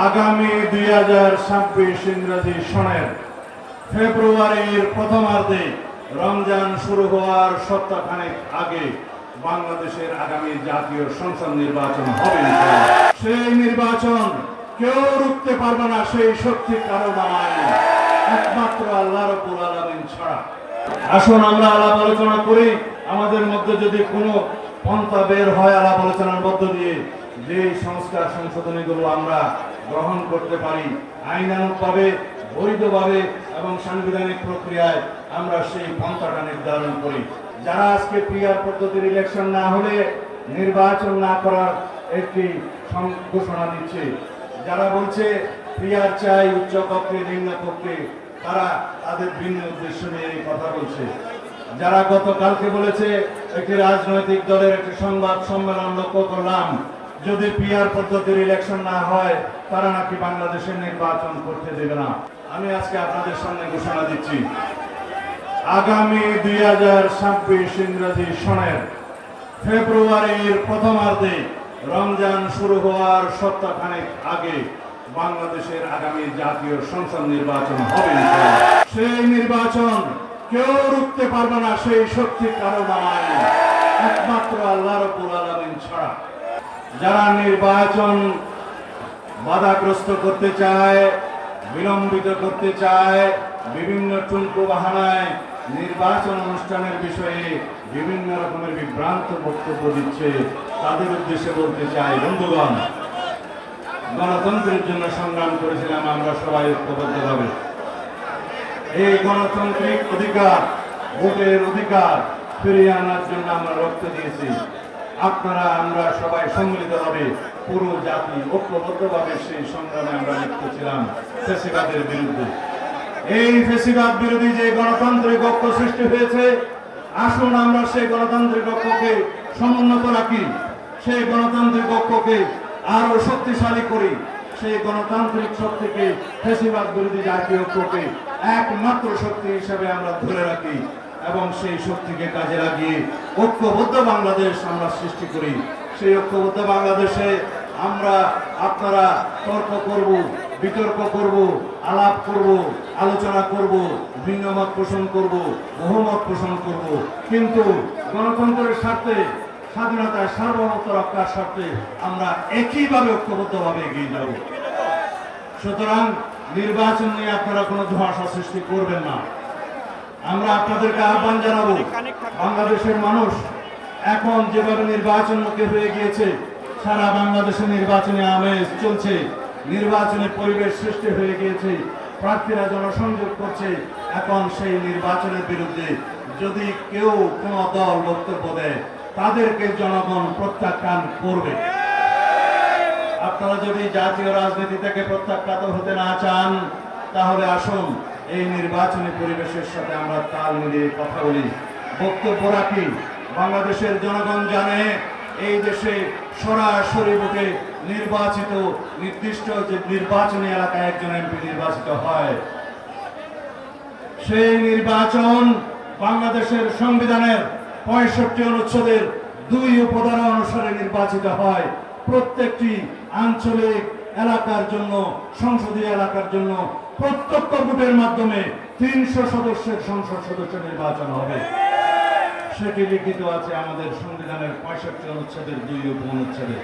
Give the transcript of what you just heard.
আগামী দুই হাজার ছাব্বিশ ইংরেজি সনের ফেব্রুয়ারির প্রথমার্ধে রমজান শুরু হওয়ার সপ্তাহখানেক আগে বাংলাদেশের আগামী জাতীয় সংসদ নির্বাচন হবে সেই নির্বাচন কেউ রুখতে পারবে না, সেই শক্তি কারও দাঁড়ায় একমাত্র আল্লাহ রব্বুল আলামিন ছাড়া। আসুন আমরা আলাপ আলোচনা করি। আমাদের মধ্যে যদি কোনো পন্থা বের হয় আলাপ আলোচনার মধ্য দিয়ে যে সংস্কার সংশোধনীগুলো আমরা গ্রহণ করতে পারি, আইনানুগভাবে, বৈধভাবে এবং সাংবিধানিক প্রক্রিয়ায় আমরা সেই পন্থাটা নির্ধারণ করি। যারা আজকে পিআর পদ্ধতির ইলেকশন না হলে নির্বাচন না করার একটি ঘোষণা দিচ্ছে। যারা বলছে পিআর চাই, উচ্চ কক্ষে, নিম্ন কক্ষে, তারা তাদের ভিন্ন উদ্দেশ্য নিয়ে এই কথা বলছে। যারা গতকালকে বলেছে একটি রাজনৈতিক দলের একটি সংবাদ সম্মেলন লক্ষ্য করলাম যদি পিআর পদ্ধতির ইলেকশন না হয়, তারা নাকি বাংলাদেশের নির্বাচন করতে দেবে না। আমি আজকে আপনাদের সামনে ঘোষণা দিচ্ছি। আগামী দুই হাজার ছাব্বিশ ইংরেজি সনের ফেব্রুয়ারির প্রথমার্ধে রমজান শুরু হওয়ার সপ্তাহখানেক আগে বাংলাদেশের আগামী জাতীয় সংসদ নির্বাচন হবে সেই নির্বাচন কেউ রুখতে পারবে না, সেই শক্তি কারও দাঁড়ায় একমাত্র আল্লাহ রব্বুল আলামিন ছাড়া। যারা নির্বাচন বাধাগ্রস্ত করতে চায়, বিলম্বিত করতে চায়, বিভিন্ন টুনকু বাহানায় নির্বাচন অনুষ্ঠানের বিষয়ে বিভিন্ন রকমের বিভ্রান্ত বক্তব্য দিচ্ছে, তাদের উদ্দেশ্যে বলতে চাই, বন্ধুগণ, গণতন্ত্রের জন্য সংগ্রাম করেছিলাম আমরা সবাই ঐক্যবদ্ধভাবে। এই গণতান্ত্রিক অধিকার, ভোটের অধিকার ফিরিয়ে আনার জন্য আমরা রক্ত দিয়েছি। আপনারা, আমরা সবাই সম্মিলিতভাবে পুরো জাতি ঐক্যবদ্ধভাবে সেই সংগ্রামে আমরা লিপ্ত ছিলাম ফেসিবাদের বিরুদ্ধে। এই ফেসিবাদ বিরোধী যে গণতান্ত্রিক ঐক্য সৃষ্টি হয়েছে, আসুন আমরা সেই গণতান্ত্রিক ঐক্যকে সমুন্নত রাখি, সেই গণতান্ত্রিক ঐক্যকে আরও শক্তিশালী করি, সেই গণতান্ত্রিক শক্তিকে ফেসিবাদ বিরোধী জাতীয় ঐক্যকে একমাত্র শক্তি হিসেবে আমরা ধরে রাখি। এবং সেই শক্তিকে কাজে লাগিয়ে ঐক্যবদ্ধ বাংলাদেশ আমরা সৃষ্টি করি। সেই ঐক্যবদ্ধ বাংলাদেশে আমরা আপনারা তর্ক করব, বিতর্ক করব, আলাপ করব, আলোচনা করব, ভিন্নমত পোষণ করব, বহুমত পোষণ করব। কিন্তু গণতন্ত্রের স্বার্থে, স্বাধীনতার সার্বভৌমত্ব রক্ষার স্বার্থে আমরা একইভাবে ঐক্যবদ্ধভাবে এগিয়ে যাব। সুতরাং নির্বাচন নিয়ে আপনারা কোনো ধোঁয়াশা সৃষ্টি করবেন না। আমরা আপনাদেরকে আহ্বান জানাব, বাংলাদেশের মানুষ এখন যেভাবে নির্বাচন মুখে হয়ে গিয়েছে, সারা বাংলাদেশে নির্বাচনে আমেজ চলছে নির্বাচনের পরিবেশ সৃষ্টি হয়ে গিয়েছে, প্রার্থীরা জনসংযোগ করছে, এখন সেই নির্বাচনের বিরুদ্ধে যদি কেউ কোনো দল বক্তব্য দেয়, তাদেরকে জনগণ প্রত্যাখ্যান করবে। আপনারা যদি জাতীয় রাজনীতি থেকে প্রত্যাখ্যাত হতে না চান, তাহলে আসুন এই নির্বাচনী পরিবেশের সাথে আমরা তাল মিলিয়ে কথা বলি। বক্তব্য রাখি, বাংলাদেশের জনগণ জানে এই দেশে সরাসরি ভোটে নির্বাচিত নির্দিষ্ট যে নির্বাচনী এলাকায় একজন এমপি নির্বাচিত হয়। সেই নির্বাচন বাংলাদেশের সংবিধানের পঁয়ষট্টি অনুচ্ছেদের দুই উপধারা অনুসারে নির্বাচিত হয়। প্রত্যেকটি আঞ্চলিক এলাকার জন্য, সংসদীয় এলাকার জন্য প্রত্যক্ষ ভোটের মাধ্যমে তিনশো সদস্যের সংসদ সদস্য নির্বাচন হবে। সেটি লিখিত আছে আমাদের সংবিধানের পঁয়ষট্টি অনুচ্ছেদের, দুই উপ অনুচ্ছেদে